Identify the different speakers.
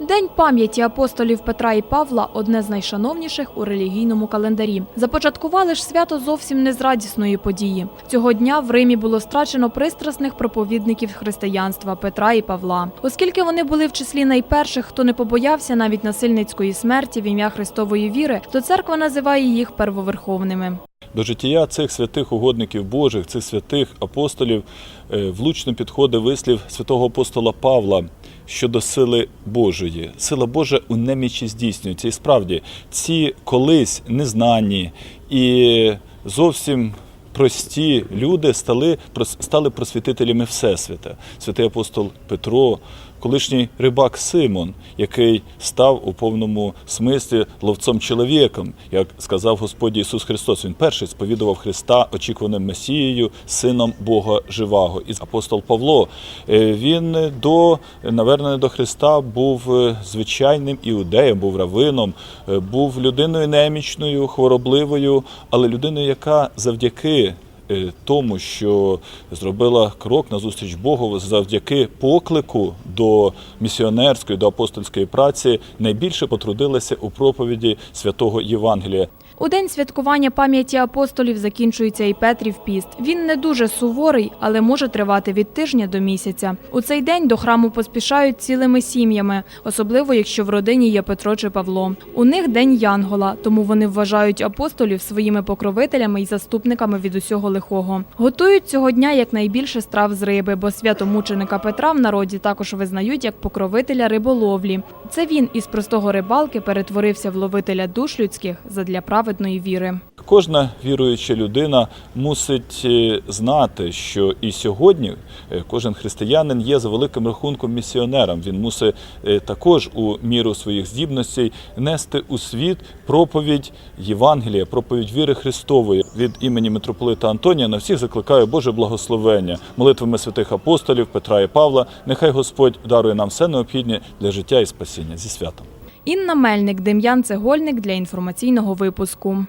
Speaker 1: День пам'яті апостолів Петра і Павла одне з найшановніших у релігійному календарі. Започаткували ж свято зовсім не з радісної події. Цього дня в Римі було страчено пристрасних проповідників християнства Петра і Павла, оскільки вони були в числі найперших, хто не побоявся навіть насильницької смерті в ім'я Христової віри, то церква називає їх первоверховними.
Speaker 2: До життя цих святих угодників Божих, цих святих апостолів, е, влучно підходить вислів святого апостола Павла щодо сили Божої. Сила Божа у немічі здійснюється. І справді ці колись незнані і зовсім прості люди стали, стали просвітителями Всесвіта. Святий апостол Петро, колишній рибак Симон, який став у повному смислі ловцом чоловіком, як сказав Господь Ісус Христос. Він перший сповідував Христа, очікуваним Месією, сином Бога живого. І апостол Павло е, він до навернення до Христа був е, звичайним іудеєм, був равином, е, був людиною немічною, хворобливою, але людиною, яка завдяки тому, що зробила крок на зустріч Богу завдяки поклику до місіонерської, до апостольської праці, найбільше потрудилася у проповіді святого Євангелія.
Speaker 1: У день святкування пам'яті апостолів закінчується і Петрів піст. Він не дуже суворий, але може тривати від тижня до місяця. У цей день до храму поспішають цілими сім'ями, особливо якщо в родині є Петро чи Павло. У них день Янгола, тому вони вважають апостолів своїми покровителями і заступниками від усього лихого. Готують цього дня якнайбільше страв з риби, бо святомученика Петра в народі також визнають як покровителя риболовлі. Це він із простого рибалки перетворився в ловителя душ людських задля праведної віри.
Speaker 2: Кожна віруюча людина мусить е, знати, що і сьогодні е, кожен християнин є за великим рахунком місіонером. Він мусить е, також у міру своїх здібностей нести у світ проповідь Євангелія, проповідь віри Христової. Від імені митрополита Антонія на всіх закликаю Боже благословення, молитвами святих апостолів Петра і Павла. Нехай Господь дарує нам все необхідне для життя і спасіння зі святом.
Speaker 1: Інна Мельник, Дем'ян Цегольник для інформаційного випуску.